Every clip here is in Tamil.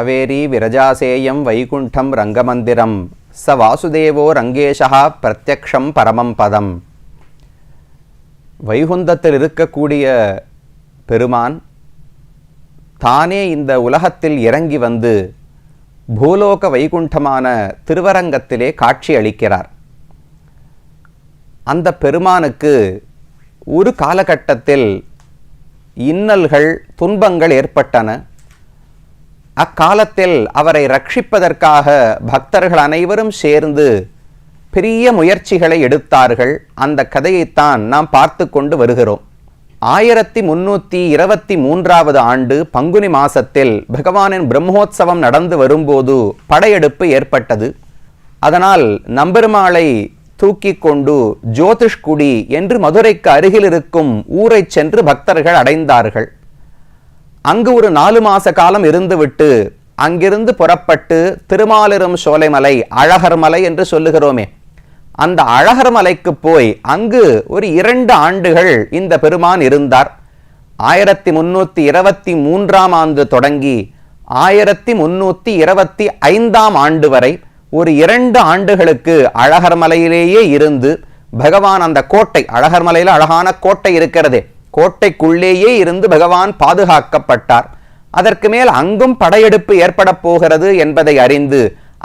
காவேரி விரஜாசேயம் வைகுண்டம் ரங்கமந்திரம். ச வாசுதேவோ ரங்கேஷா பிரத்யக்ஷம் பரமம் பதம். வைகுந்தத்தில் இருக்கக்கூடிய பெருமான் தானே இந்த உலகத்தில் இறங்கி வந்து பூலோக வைகுண்டமான திருவரங்கத்திலே காட்சி அளிக்கிறார். அந்த பெருமானுக்கு ஒரு காலகட்டத்தில் இன்னல்கள் துன்பங்கள் ஏற்பட்டன. அக்காலத்தில் அவரை ரட்சிப்பதற்காக பக்தர்கள் அனைவரும் சேர்ந்து பெரிய முயற்சிகளை எடுத்தார்கள். அந்த கதையைத்தான் நாம் பார்த்து கொண்டு வருகிறோம். ஆயிரத்தி முன்னூற்றி இருபத்தி மூன்றாவது ஆண்டு பங்குனி மாசத்தில் பகவானின் பிரம்மோற்சவம் நடந்து வரும்போது படையெடுப்பு ஏற்பட்டது. அதனால் நம்பெருமாளை தூக்கி கொண்டு ஜோதிஷ்குடி என்று மதுரைக்கு அருகில் இருக்கும் ஊரைச் சென்று பக்தர்கள் அடைந்தார்கள். அங்கு ஒரு நாலு மாச காலம் இருந்துவிட்டு அங்கிருந்து புறப்பட்டு திருமாலிரும் சோலைமலை அழகர் மலை என்று சொல்லுகிறோமே. அந்த அழகர் மலைக்கு போய் அங்கு ஒரு இரண்டு ஆண்டுகள் இந்த பெருமான் இருந்தார். ஆயிரத்தி முன்னூத்தி இருபத்தி மூன்றாம் ஆண்டு தொடங்கி ஆயிரத்தி முன்னூத்தி இருபத்தி ஐந்தாம் ஆண்டு வரை ஒரு இரண்டு ஆண்டுகளுக்கு அழகர் மலையிலேயே இருந்து பகவான் அந்த கோட்டை அழகர் மலையில் அழகான கோட்டை இருக்கிறதே. கோட்டைக்குள்ளேயே இருந்து பகவான் பாதுகாக்கப்பட்டார். அதற்கு மேல் அங்கும் படையெடுப்பு ஏற்பட போகிறது என்பதை அறிந்து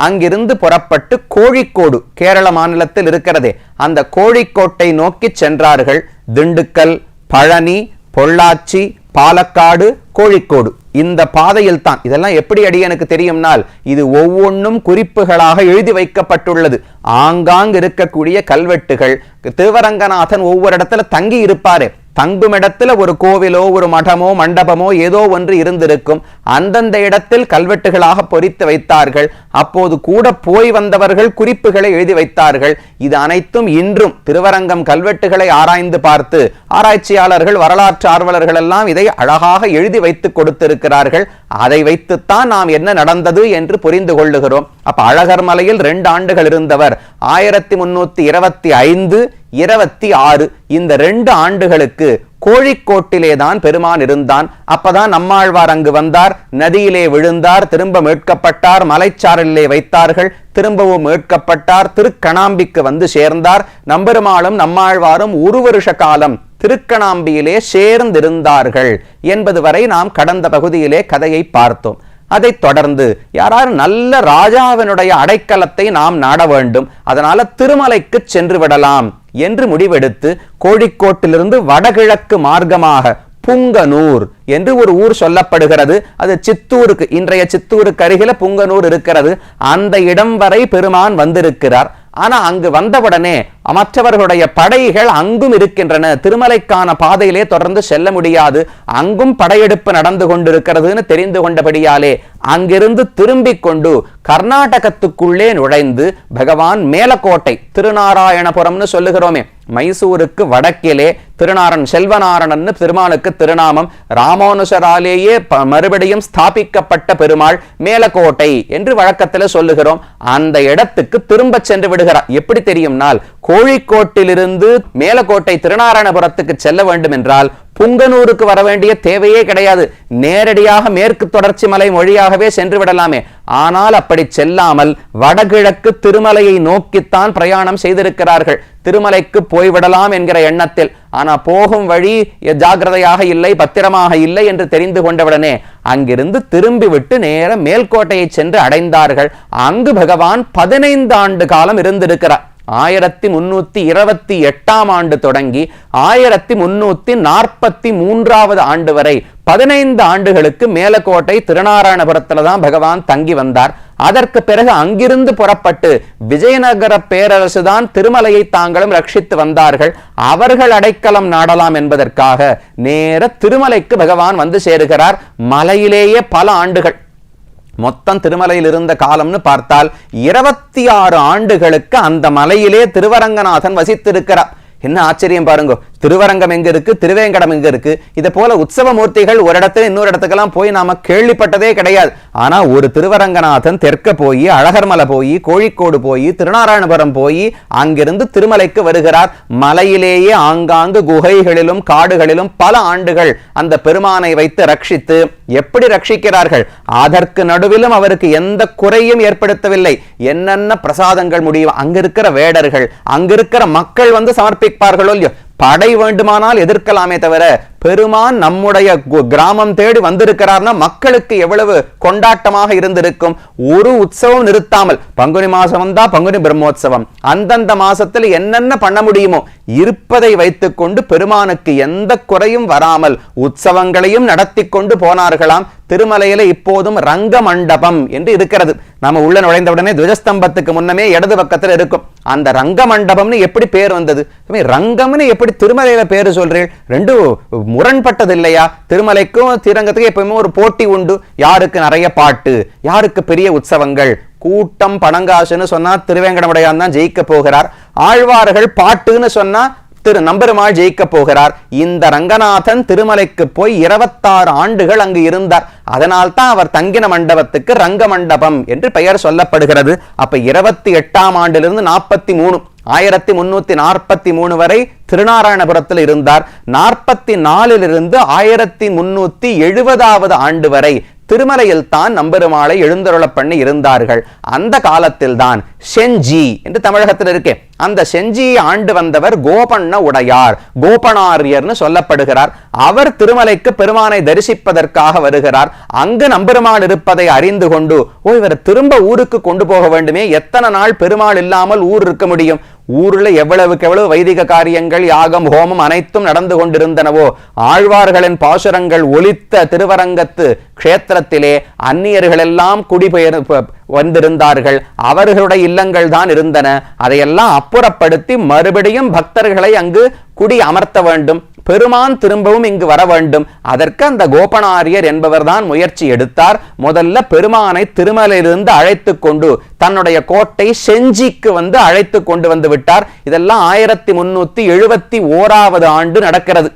அங்கிருந்து புறப்பட்டு கோழிக்கோடு கேரள மாநிலத்தில் இருக்கிறதே அந்த கோழிக்கோட்டை நோக்கி சென்றார்கள் திண்டுக்கல் பழனி பொள்ளாச்சி பாலக்காடு கோழிக்கோடு. இந்த பாதையில் தான். இதெல்லாம் எப்படி அடி எனக்கு தெரியும்னால் இது ஒவ்வொன்றும் குறிப்புகளாக எழுதி வைக்கப்பட்டுள்ளது. ஆங்காங்கு இருக்கக்கூடிய கல்வெட்டுகள் திருவரங்கநாதன் ஒவ்வொரு இடத்துல தங்கி இருப்பாரு தங்கும் இடத்துல ஒரு கோவிலோ ஒரு மடமோ மண்டபமோ ஏதோ ஒன்று இருந்திருக்கும். அந்தந்த இடத்தில் கல்வெட்டுகளாக பொறித்து வைத்தார்கள். அப்போது கூட போய் வந்தவர்கள் குறிப்புகளை எழுதி வைத்தார்கள். இது அனைத்தும் இன்றும் திருவரங்கம் கல்வெட்டுகளை ஆராய்ந்து பார்த்து ஆராய்ச்சியாளர்கள் வரலாற்று ஆர்வலர்கள் எல்லாம் இதை அழகாக எழுதி வைத்து கொடுத்திருக்கிறார்கள். அதை வைத்துத்தான் நாம் என்ன நடந்தது என்று புரிந்து கொள்ளுகிறோம். அப்ப அழகர் மலையில் ரெண்டு ஆண்டுகள் இருந்தவர். ஆயிரத்தி முன்னூத்தி இருபத்தி ஐந்து இருபத்தி ஆறு இந்த ரெண்டு ஆண்டுகளுக்கு கோழிக்கோட்டிலே தான் பெருமான் இருந்தான். அப்பதான் நம்மாழ்வார் அங்கு வந்தார். நதியிலே விழுந்தார். திரும்ப மீட்கப்பட்டார். மலைச்சாரலிலே வைத்தார்கள். திரும்பவும் மீட்கப்பட்டார். திருக்கணாம்பிக்கு வந்து சேர்ந்தார். நம்பெருமாளும் நம்மாழ்வாரும் ஒரு வருஷ காலம் திருக்கணாம்பியிலே சேர்ந்திருந்தார்கள் என்பது வரை நாம் கடந்த பகுதியிலே கதையை பார்த்தோம். அதைத் தொடர்ந்து யாராவது நல்ல ராஜாவினுடைய அடைக்கலத்தை நாம் நாட வேண்டும். அதனால திருமலைக்கு சென்று விடலாம். என்று முடிவெடுத்து கோழிக்கோட்டிலிருந்து வடகிழக்கு மார்க்கமாக புங்கனூர் என்று ஒரு ஊர் சொல்லப்படுகிறது. அது சித்தூருக்கு இன்றைய சித்தூருக்கு அருகில புங்கனூர் இருக்கிறது. அந்த இடம் வரை பெருமான் வந்திருக்கிறார். ஆனா அங்கு வந்தவுடனே மற்றவர்களுடைய படைகள் அங்கும் இருக்கின்றன. திருமலைக்கான பாதையிலே தொடர்ந்து செல்ல முடியாது. அங்கும் படையெடுப்பு நடந்து கொண்டிருக்கிறதுன்னு தெரிந்து கொண்டபடியாலே அங்கிருந்து திரும்பிக் கொண்டு கர்நாடகத்துக்குள்ளே நுழைந்து பகவான் மேலக்கோட்டை திருநாராயணபுரம்னு சொல்லுகிறோமே. மைசூருக்கு வடக்கிலே திருநாரன் செல்வநாரணன் பெருமாளுக்கு திருநாமம். ராமானுஷராலேயே மறுபடியும் ஸ்தாபிக்கப்பட்ட பெருமாள் மேலக்கோட்டை என்று வழக்கத்தில் சொல்லுகிறோம். அந்த இடத்துக்கு திரும்ப சென்று விடுகிறார். எப்படி தெரியும்னால் கோழிக்கோட்டிலிருந்து மேலக்கோட்டை திருநாராயணபுரத்துக்கு செல்ல வேண்டும் என்றால் புங்கனூருக்கு வர வேண்டிய தேவையே கிடையாது. நேரடியாக மேற்கு தொடர்ச்சி மலை மொழியாகவே சென்று விடலாமே. ஆனால் அப்படி செல்லாமல் வடகிழக்கு திருமலையை நோக்கித்தான் பிரயாணம் செய்திருக்கிறார்கள். திருமலைக்கு போய்விடலாம் என்கிற எண்ணத்தில். ஆனா போகும் வழி ஜாகிரதையாக இல்லை பத்திரமாக இல்லை என்று தெரிந்து கொண்டவுடனே அங்கிருந்து திரும்பிவிட்டு நேரம் நேர மேல்கோட்டையை சென்று அடைந்தார்கள். அங்கு பகவான் பதினைந்து ஆண்டு காலம் இருந்திருக்கிறார். ஆயிரத்தி முன்னூத்தி இருபத்தி எட்டாம் ஆண்டு தொடங்கி ஆயிரத்தி முன்னூத்தி நாற்பத்தி மூன்றாவது ஆண்டு வரை பதினைந்து ஆண்டுகளுக்கு மேலக்கோட்டை திருநாராயணபுரத்துல தான் பகவான் தங்கி வந்தார். அதற்கு பிறகு அங்கிருந்து புறப்பட்டு விஜயநகர பேரரசு தான் திருமலையை தாங்களும் ரட்சித்து வந்தார்கள். அவர்கள் அடைக்கலம் நாடலாம் என்பதற்காக நேர திருமலைக்கு பகவான் வந்து சேருகிறார். மலையிலேயே பல ஆண்டுகள். மொத்தம் திருமலையில் இருந்த காலம்னு பார்த்தால் இருபத்தி ஆறு ஆண்டுகளுக்கு அந்த மலையிலே திருவரங்கநாதன் வசித்திருக்கிறார். என்ன ஆச்சரியம் பாருங்க. திருவரங்கம் எங்க இருக்கு? திருவேங்கடம் எங்க இருக்கு? இதை போல உற்சவ மூர்த்திகள் ஒரு இடத்துல இன்னொரு இடத்துக்கெல்லாம் போய் நாம கேள்விப்பட்டதே கிடையாது. ஆனா ஒரு திருவரங்கநாதன் தெற்க போய் அழகர்மலை போய் கோழிக்கோடு போய் திருநாராயணபுரம் போய் அங்கிருந்து திருமலைக்கு வருகிறார். மலையிலேயே ஆங்காங்கு குகைகளிலும் காடுகளிலும் பல ஆண்டுகள் அந்த பெருமானை வைத்து ரட்சித்து எப்படி ரட்சிக்கிறார்கள்? அதற்கு நடுவிலும் அவருக்கு எந்த குறையும் ஏற்படுத்தவில்லை. என்னென்ன பிரசாதங்கள் முடியும்? அங்க இருக்கிற வேடர்கள் அங்க இருக்கிற மக்கள் வந்து சமர்ப்பிப்பார்களோ இல்லையோ? படை வேண்டுமானால் எதிர்க்கலாமே தவிர பெருமான் நம்முடைய கு- கிராமம் தேடி வந்திருக்கிறார்னா மக்களுக்கு எவ்வளவு கொண்டாட்டமாக இருந்திருக்கும்? ஒரு உற்சவம் நிறுத்தாமல். பங்குனி மாசம் வந்தா பங்குனி பிரம்மோற்சவம். அந்தந்த மாசத்தில் என்னென்ன பண்ண முடியுமோ இருப்பதை வைத்துக்கொண்டு பெருமானுக்கு எந்த குறையும் வராமல் உற்சவங்களையும் நடத்தி கொண்டு போனார்களாம். திருமலையில இப்போதும் ரங்க மண்டபம் என்று இருக்கிறது. நம்ம உள்ள நுழைந்த உடனே துவஜஸ்தம்பத்துக்கு முன்னமே இடது பக்கத்தில் இருக்கும். அந்த ரங்க மண்டபம்னு எப்படி பேர் வந்தது? ரங்கம்னு எப்படி திருமலையில பேர் சொல்றீள் ரெண்டும் முரண்பட்டது இல்லையா திருமலைக்கும் ஸ்ரீரங்கத்துக்கும் எப்பவுமே ஒரு போட்டி உண்டு. யாருக்கு நிறைய பாட்டு யாருக்கு பெரிய உற்சவங்கள்? கூட்டம் பணங்காசுன்னு சொன்னா திருவேங்கடமுடையான் தான் ஜெயிக்க போகிறார். ஆழ்வார்கள் பாட்டுன்னு சொன்னா திரு நம்பெருமாள் ஜெயிக்க போகிறார். இந்த ரங்கநாதன் திருமலைக்கு போய் இருபத்தாறு ஆண்டுகள் அங்கு இருந்தார். அதனால் தான் அவர் தங்கின மண்டபத்துக்கு ரங்க மண்டபம் என்று பெயர் சொல்லப்படுகிறது. அப்ப இருபத்தி எட்டாம் ஆண்டிலிருந்து நாற்பத்தி மூணு ஆயிரத்தி முன்னூத்தி நாற்பத்தி மூணு வரை திருநாராயணபுரத்தில் இருந்தார். நாற்பத்தி நாலிலிருந்து ஆயிரத்தி முன்னூத்தி எழுபதாவது ஆண்டு வரை திருமலையில் தான் நம்பெருமாளை எழுந்தருளப் பண்ணி இருந்தார்கள். அந்த காலத்தில் தான் செஞ்சி என்று தமிழகத்தில் இருக்கே. அந்த செஞ்சியை ஆண்டு வந்தவர் கோபண்ண உடையார். கோபனாரியர்னு சொல்லப்படுகிறார். அவர் திருமலைக்கு பெருமானை தரிசிப்பதற்காக வருகிறார். அங்கு நம்பெருமாள் இருப்பதை அறிந்து கொண்டு ஓ இவர் திரும்ப ஊருக்கு கொண்டு போக வேண்டுமே. எத்தனை நாள் பெருமாள் இல்லாமல் ஊர் இருக்க முடியும்? ஊரில் எவ்வளவுக்கு எவ்வளவு வைதிக காரியங்கள் யாகம் ஹோமம் அனைத்தும் நடந்து கொண்டிருந்தனவோ ஆழ்வார்களின் பாசுரங்கள் ஒலித்த திருவரங்கத்து க்ஷேத்திரத்திலே அந்நியர்கள் எல்லாம் குடிபெயர் வந்திருந்தார்கள். அவர்களுடைய இல்லங்கள் தான் இருந்தன. அதையெல்லாம் அப்புறப்படுத்தி மறுபடியும் பக்தர்களை அங்கு குடி அமர்த்த வேண்டும். பெருமான் திரும்பவும் இங்கு வர வேண்டும். அதற்கு அந்த கோபனாரியர் என்பவர்தான் முயற்சி எடுத்தார். முதல்ல பெருமானை திருமலையிலிருந்து அழைத்து கொண்டு தன்னுடைய கோட்டை செஞ்சிக்கு வந்து அழைத்து கொண்டு வந்து விட்டார். இதெல்லாம் ஆயிரத்தி முன்னூத்தி எழுபத்தி ஓராவது ஆண்டு நடக்கிறது.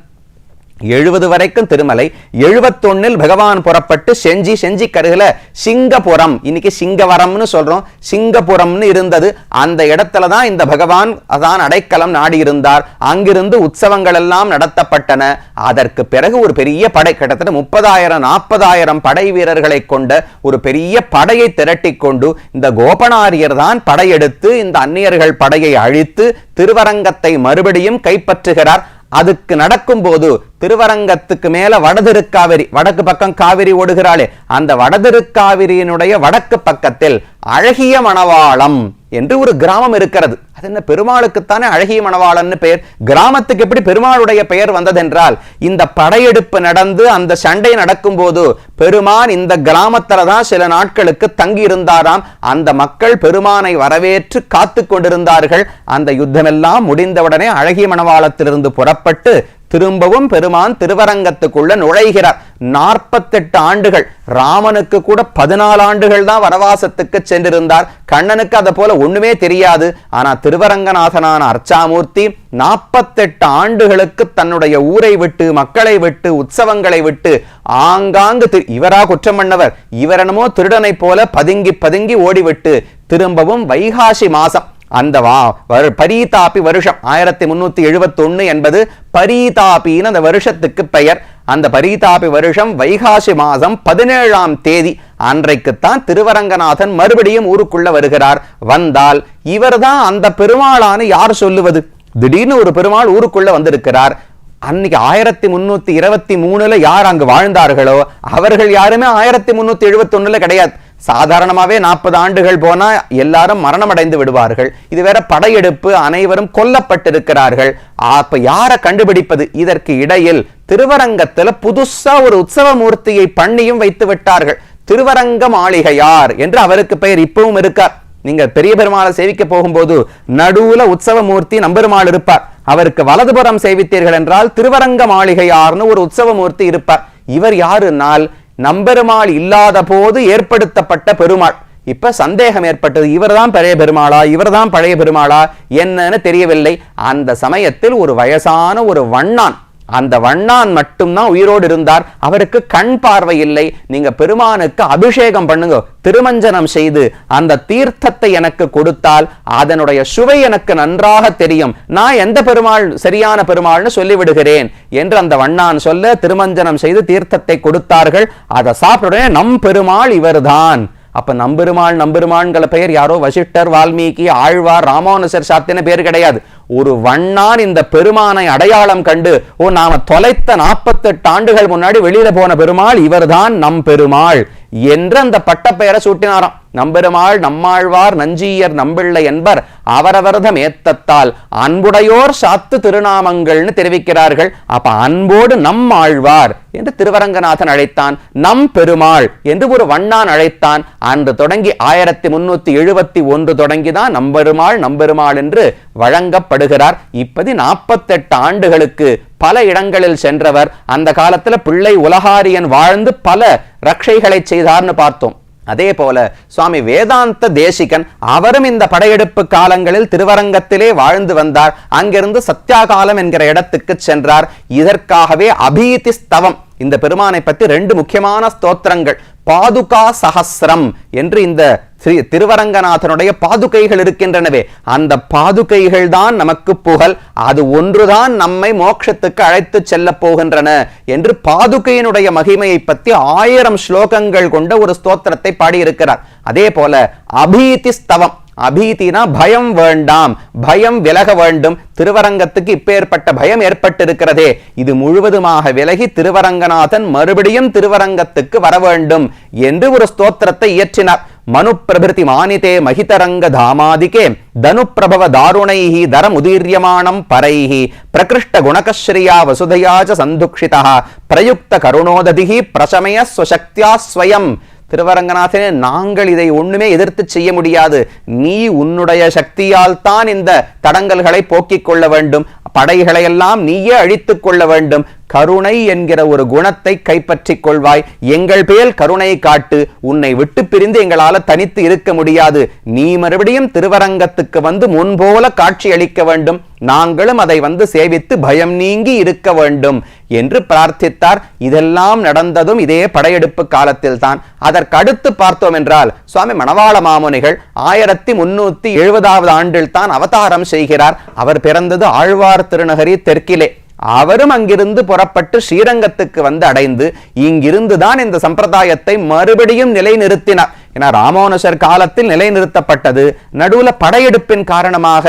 எழுபது வரைக்கும் திருமலை. எழுபத்தொன்னில் பகவான் புறப்பட்டு செஞ்சி செஞ்சி கருகில சிங்கபுரம். இன்னைக்கு சிங்கவரம்னு சொல்றோம். சிங்கபுரம்னு இருந்தது. அந்த இடத்துல தான் இந்த பகவான் அதான் அடைக்கலம் நாடி இருந்தார் அங்கிருந்து உற்சவங்கள் எல்லாம் நடத்தப்பட்டன. அதற்கு பிறகு ஒரு பெரிய படை கிட்டத்தட்ட முப்பதாயிரம் நாற்பதாயிரம் படை வீரர்களை கொண்ட ஒரு பெரிய படையை திரட்டி கொண்டு இந்த கோபனாரியர் தான் படையெடுத்து இந்த அந்நியர்கள் படையை அழித்து திருவரங்கத்தை மறுபடியும் கைப்பற்றுகிறார். அதுக்கு நடக்கும் போது திருவரங்கத்துக்கு மேல வடதிருக்காவிரி வடக்கு பக்கம் காவிரி ஓடுகிறாளே அந்த வடதிருக்காவிரியினுடைய வடக்கு பக்கத்தில் அழகிய மணவாளம் என்று ஒரு கிராமம் இருக்கிறது. அது என்ன பெருமாளுக்குத்தானே அழகிய மணவாளன்னு பெயர். கிராமத்துக்கு எப்படி பெருமாளுடைய பெயர் வந்ததென்றால் இந்த படையெடுப்பு நடந்து அந்த சண்டை நடக்கும்போது பெருமான் இந்த கிராமத்துல தான் சில நாட்களுக்கு தங்கி இருந்தாராம் அந்த மக்கள் பெருமானை வரவேற்று காத்து கொண்டிருந்தார்கள். அந்த யுத்தமெல்லாம் முடிந்தவுடனே அழகிய மணவாளத்திலிருந்து புறப்பட்டு திரும்பவும் பெருமான் திருவரங்கத்துக்குள்ள நுழைகிறார். நாற்பத்தெட்டு ஆண்டுகள். ராமனுக்கு கூட பதினாலு ஆண்டுகள் தான் வனவாசத்துக்கு சென்றிருந்தார். கண்ணனுக்கு அதை போல ஒண்ணுமே தெரியாது. ஆனா திருவரங்கநாதனான அர்ச்சாமூர்த்தி நாற்பத்தெட்டு ஆண்டுகளுக்கு தன்னுடைய ஊரை விட்டு மக்களை விட்டு உற்சவங்களை விட்டு ஆங்காங்கு இவரா குற்றம் பண்ணவர். இவரெனமோ திருடனை போல பதுங்கி பதுங்கி ஓடிவிட்டு திரும்பவும் வைகாசி மாசம் அந்த வா வரு- பரீதாபி வருஷம் ஆயிரத்தி முன்னூத்தி எழுபத்தொன்று என்பது பரீதாபின்னு அந்த வருஷத்துக்கு பெயர். அந்த பரீதாபி வருஷம் வைகாசி மாதம் பதினேழாம் தேதி. அன்றைக்குத்தான் திருவரங்கநாதன் மறுபடியும் ஊருக்குள்ள வருகிறார். வந்தால் இவர்தான் அந்த பெருமாளான்னு யார் சொல்லுவது? திடீர்னு ஒரு பெருமாள் ஊருக்குள்ள வந்திருக்கிறார். அன்னைக்கு ஆயிரத்தி முன்னூத்தி இருபத்தி மூணுல யார் அங்கு வாழ்ந்தார்களோ? அவர்கள் யாருமே ஆயிரத்தி முன்னூத்தி எழுபத்தி ஒண்ணுல கிடையாது. சாதாரணமாவே நாற்பது ஆண்டுகள் போனா எல்லாரும் மரணம் அடைந்து விடுவார்கள். இது வேற படையெடுப்பு அனைவரும் கொல்லப்பட்டிருக்கிறார்கள். அப்ப யாரை கண்டுபிடிப்பது? இதற்கு இடையில் திருவரங்கத்துல புதுசா ஒரு உற்சவ மூர்த்தியை பண்ணியும் வைத்து விட்டார்கள். திருவரங்க மாளிகையார் என்று அவருக்கு பெயர் இப்பவும் இருக்கார். நீங்க பெரிய பெருமாளை சேவிக்க போகும்போது நடுவுல உற்சவ மூர்த்தி நம்பெருமாள் இருப்பார். அவருக்கு வலதுபுறம் சேவித்தீர்கள் என்றால் திருவரங்க மாளிகையார்னு ஒரு உற்சவ மூர்த்தி இருப்பார். இவர் யாருனால் நம்பெருமாள் இல்லாத போது ஏற்படுத்தப்பட்ட பெருமாள். இப்ப சந்தேகம் ஏற்பட்டது. இவர்தான் பழைய பெருமாளா? இவர்தான் பழைய பெருமாளா? என்னன்னு தெரியவில்லை. அந்த சமயத்தில் ஒரு வயசான ஒரு வண்ணான் அந்த வண்ணான் மட்டும்தான் உயிரோடு இருந்தார். அவருக்கு கண் பார்வை இல்லை. நீங்க பெருமானுக்கு அபிஷேகம் பண்ணுங்க. திருமஞ்சனம் செய்து அந்த தீர்த்தத்தை எனக்கு கொடுத்தால் அதனுடைய சுவை எனக்கு நன்றாக தெரியும். நான் எந்த பெருமாள் சரியான பெருமாள்னு சொல்லிவிடுகிறேன் என்று அந்த வண்ணான் சொல்ல திருமஞ்சனம் செய்து தீர்த்தத்தை கொடுத்தார்கள். அதை சாப்பிட நம் பெருமாள் இவர்தான். அப்ப நம்பெருமாள் நம்பெருமான்கள பெயர் யாரோ வசிஷ்டர் வால்மீகி ஆழ்வார் ராமானுசர் சாத்தின பேர் கிடையாது. ஒரு வண்ணான் இந்த பெருமானை அடையாளம் கண்டு ஓ நாம தொலைத்த நாற்பத்தெட்டு ஆண்டுகள் முன்னாடி வெளியில போன பெருமாள் இவர்தான் நம் பெருமாள் என்று அந்த பட்டப்பெயரை சூட்டினாராம். நம்பெருமாள் நம்மாழ்வார் நஞ்சியர் நம்பிள்ளை என்பர். அவரவர்தம் ஏத்தத்தால் அன்புடையோர் சாத்து திருநாமங்கள்னு தெரிவிக்கிறார்கள். அப்ப அன்போடு நம் ஆழ்வார் என்று திருவரங்கநாதன் அழைத்தான். நம் பெருமாள் என்று ஒரு வண்ணான் அழைத்தான். அன்று தொடங்கி ஆயிரத்தி முன்னூத்தி எழுபத்தி ஒன்று தொடங்கிதான் நம்பெருமாள் நம்பெருமாள் என்று வழங்கப்படுகிறார். இப்பதி நாற்பத்தெட்டு ஆண்டுகளுக்கு பல இடங்களில் சென்றவர். அந்த காலத்துல பிள்ளை உலகாரியன் வாழ்ந்து பல ரக்ஷைகளை செய்தார்னு பார்த்தோம். அதே போல சுவாமி வேதாந்த தேசிகன் அவரும் இந்த படையெடுப்பு காலங்களில் திருவரங்கத்திலே வாழ்ந்து வந்தார். அங்கிருந்து சத்தியாகாலம் என்கிற இடத்துக்கு சென்றார். இதற்காகவே அபீதி ஸ்தவம் இந்த பெருமானை பற்றி ரெண்டு முக்கியமான ஸ்தோத்திரங்கள். பாதுகா சஹஸ்ரம் என்று இந்த ஸ்ரீ திருவரங்கநாதனுடைய பாதுகைகள் இருக்கின்றனவே. அந்த பாதுகைகள் தான் நமக்கு புகழ். அது ஒன்றுதான் நம்மை மோட்சத்துக்கு அழைத்து செல்ல போகின்றன என்று பாதுகையினுடைய மகிமையை பற்றி ஆயிரம் ஸ்லோகங்கள் கொண்ட ஒரு ஸ்தோத்திரத்தை பாடியிருக்கிறார். அதே போல அபீதி ஸ்தவம். அபீதினா பயம் வேண்டாம். பயம் விலக வேண்டும். திருவரங்கத்துக்கு இப்பேற்பட்ட பயம் ஏற்பட்டிருக்கிறதே. இது முழுவதுமாக விலகி திருவரங்கநாதன் மறுபடியும் திருவரங்கத்துக்கு வர வேண்டும் என்று ஒரு ஸ்தோத்திரத்தை இயற்றினார். மனு பிரபிருதி மானிதே மகிதரங்க தாமாதிகே தனு பிரபவ தாருணைஹி தரமுதீரியமானம் பரைஹி பிரகிருஷ்ட குணகஸ்ரீயா வசுதையாச்ச சந்துக்ஷிதா பிரயுக்த கருணோததிகி பிரசமய ஸ்வசக்தியா ஸ்வயம். திருவரங்கநாதனே நாங்கள் இதை ஒண்ணுமே எதிர்த்து செய்ய முடியாது. நீ உன்னுடைய சக்தியால் தான் இந்த தடங்கல்களை போக்கிக் கொள்ள வேண்டும். படைகளை எல்லாம் நீயே அழித்துக் கொள்ள வேண்டும். கருணை என்கிற ஒரு குணத்தை கைப்பற்றிக் கொள்வாய். எங்கள் பேல் கருணையை காட்டு. உன்னை விட்டு பிரிந்து எங்களால தனித்து இருக்க முடியாது. நீ மறுபடியும் திருவரங்கத்துக்கு வந்து முன்போல காட்சி அளிக்க வேண்டும். நாங்களும் அதை வந்து சேவித்து பயம் நீங்கி இருக்க வேண்டும் என்று பிரார்த்தித்தார். இதெல்லாம் நடந்ததும் இதே படையெடுப்பு காலத்தில் தான் அதற்கு அடுத்து பார்த்தோம் என்றால் சுவாமி மணவாள மாமுனிகள் ஆயிரத்தி முன்னூத்தி எழுபதாவது ஆண்டில் தான் அவதாரம் செய்கிறார். அவர் பிறந்தது ஆழ்வார் திருநகரி தெற்கிலே. அவரும் அங்கிருந்து புறப்பட்டு ஸ்ரீரங்கத்துக்கு வந்து அடைந்து இங்கிருந்துதான் இந்த சம்பிரதாயத்தை மறுபடியும் நிலைநிறுத்தினார். ஏன்னா ராமானுஷர் காலத்தில் நிலைநிறுத்தப்பட்டது. நடுவுல படையெடுப்பின் காரணமாக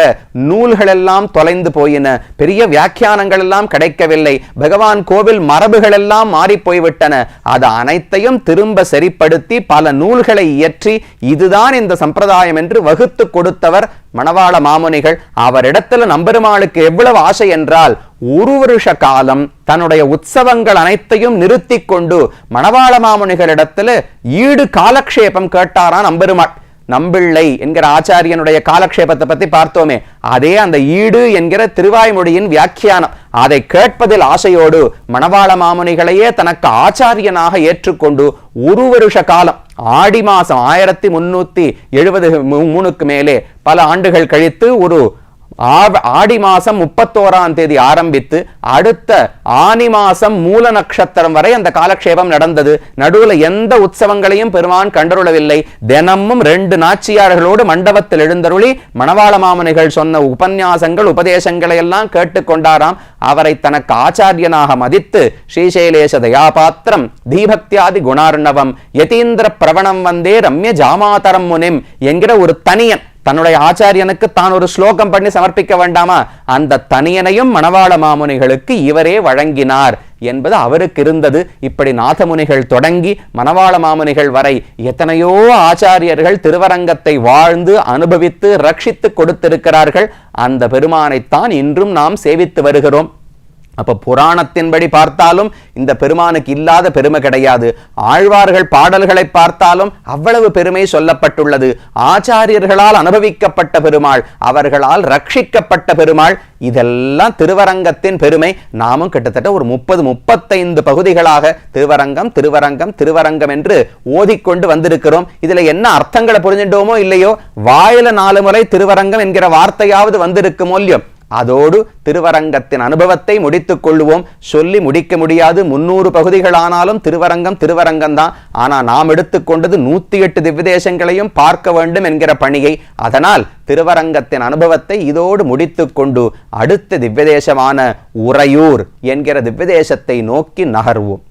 நூல்கள் எல்லாம் தொலைந்து போயின. பெரிய வியாக்கியானங்கள் எல்லாம் கிடைக்கவில்லை. பகவான் கோவில் மரபுகள் எல்லாம் மாறி போய்விட்டன அது அனைத்தையும் திரும்ப சரிப்படுத்தி பல நூல்களை இயற்றி இதுதான் இந்த சம்பிரதாயம் என்று வகுத்து கொடுத்தவர் மணவாள மாமுனிகள் அவரிடத்துல நம்பெருமாளுக்கு எவ்வளவு ஆசை என்றால் ஒரு வருஷ காலம் தன்னுடைய உற்சவங்கள் அனைத்தையும் நிறுத்தி கொண்டு மணவாள மாமுனிகளிடத்துல ஈடு காலக்ஷேபம் கேட்டாரான் நம்பெருமாள். நம்பிள்ளை என்கிற ஆச்சாரியனுடைய காலக்ஷேபத்தை பத்தி பார்த்தோமே. அதே அந்த ஈடு என்கிற திருவாய்மொழியின் வியாக்கியானம். அதை கேட்பதில் ஆசையோடு மணவாள மாமுனிகளையே தனக்கு ஆச்சாரியனாக ஏற்றுக்கொண்டு ஒரு வருஷ காலம் ஆடி மாசம் ஆயிரத்தி முன்னூத்தி எழுபது மூணுக்கு மேலே பல ஆண்டுகள் கழித்து ஒரு ஆடி மாசம் முப்பத்தோராம் தேதி ஆரம்பித்து அடுத்த ஆனி மாசம் மூல நட்சத்திரம் வரை அந்த காலக்ஷேபம் நடந்தது. நடுவில் எந்த உற்சவங்களையும் பெருமான் கண்டருளவில்லை. தினமும் ரெண்டு நாச்சியார்களோடு மண்டபத்தில் எழுந்தருளி மணவாள மாமனிகள் சொன்ன உபன்யாசங்கள் உபதேசங்களை எல்லாம் கேட்டுக்கொண்டாராம் அவரை தனக்கு ஆச்சாரியனாக மதித்து ஸ்ரீசைலேஷ தயாபாத்திரம் தீபக்தியாதி குணார்ணவம் யதீந்திர பிரவணம் வந்தே ரம்ய ஜாமாதரம் முனிம் என்கிற ஒரு தனியன் தன்னுடைய ஆச்சாரியனுக்கு தான் ஒரு ஸ்லோகம் பண்ணி சமர்ப்பிக்க வேண்டாமா? அந்த தனியனையும் மணவாள மாமுனிகளுக்கு இவரே வழங்கினார் என்பது அவருக்கு இருந்தது. இப்படி நாதமுனிகள் தொடங்கி மணவாள மாமுனிகள் வரை எத்தனையோ ஆச்சாரியர்கள் திருவரங்கத்தை வாழ்ந்து அனுபவித்து ரட்சித்து கொடுத்திருக்கிறார்கள். அந்த பெருமானைத்தான் இன்றும் நாம் சேவித்து வருகிறோம். அப்ப புராணத்தின்படி பார்த்தாலும் இந்த பெருமானுக்கு இல்லாத பெருமை கிடையாது. ஆழ்வார்கள் பாடல்களை பார்த்தாலும் அவ்வளவு பெருமை சொல்லப்பட்டுள்ளது. ஆச்சாரியர்களால் அனுபவிக்கப்பட்ட பெருமாள் அவர்களால் ரட்சிக்கப்பட்ட பெருமாள் இதெல்லாம் திருவரங்கத்தின் பெருமை. நாமும் கிட்டத்தட்ட ஒரு முப்பது முப்பத்தைந்து பகுதிகளாக திருவரங்கம் திருவரங்கம் திருவரங்கம் என்று ஓதிக்கொண்டு வந்திருக்கிறோம். இதுல என்ன அர்த்தங்களை புரிஞ்சிட்டோமோ இல்லையோ வாயில நாலு முறை திருவரங்கம் என்கிற வார்த்தையாவது வந்திருக்கும் மூல்யம் அதோடு திருவரங்கத்தின் அனுபவத்தை முடித்துக் கொள்வோம் சொல்லி முடிக்க முடியாது. முன்னூறு பகுதிகளானாலும் திருவரங்கம் திருவரங்கம் தான் ஆனால் நாம் எடுத்துக்கொண்டது நூத்தி எட்டு திவ்விதேசங்களையும் பார்க்க வேண்டும் என்கிற பணியை. அதனால் திருவரங்கத்தின் அனுபவத்தை இதோடு முடித்துக்கொண்டு அடுத்த திவ்யதேசமான உறையூர் என்கிற திவ்யதேசத்தை நோக்கி நகர்வோம்.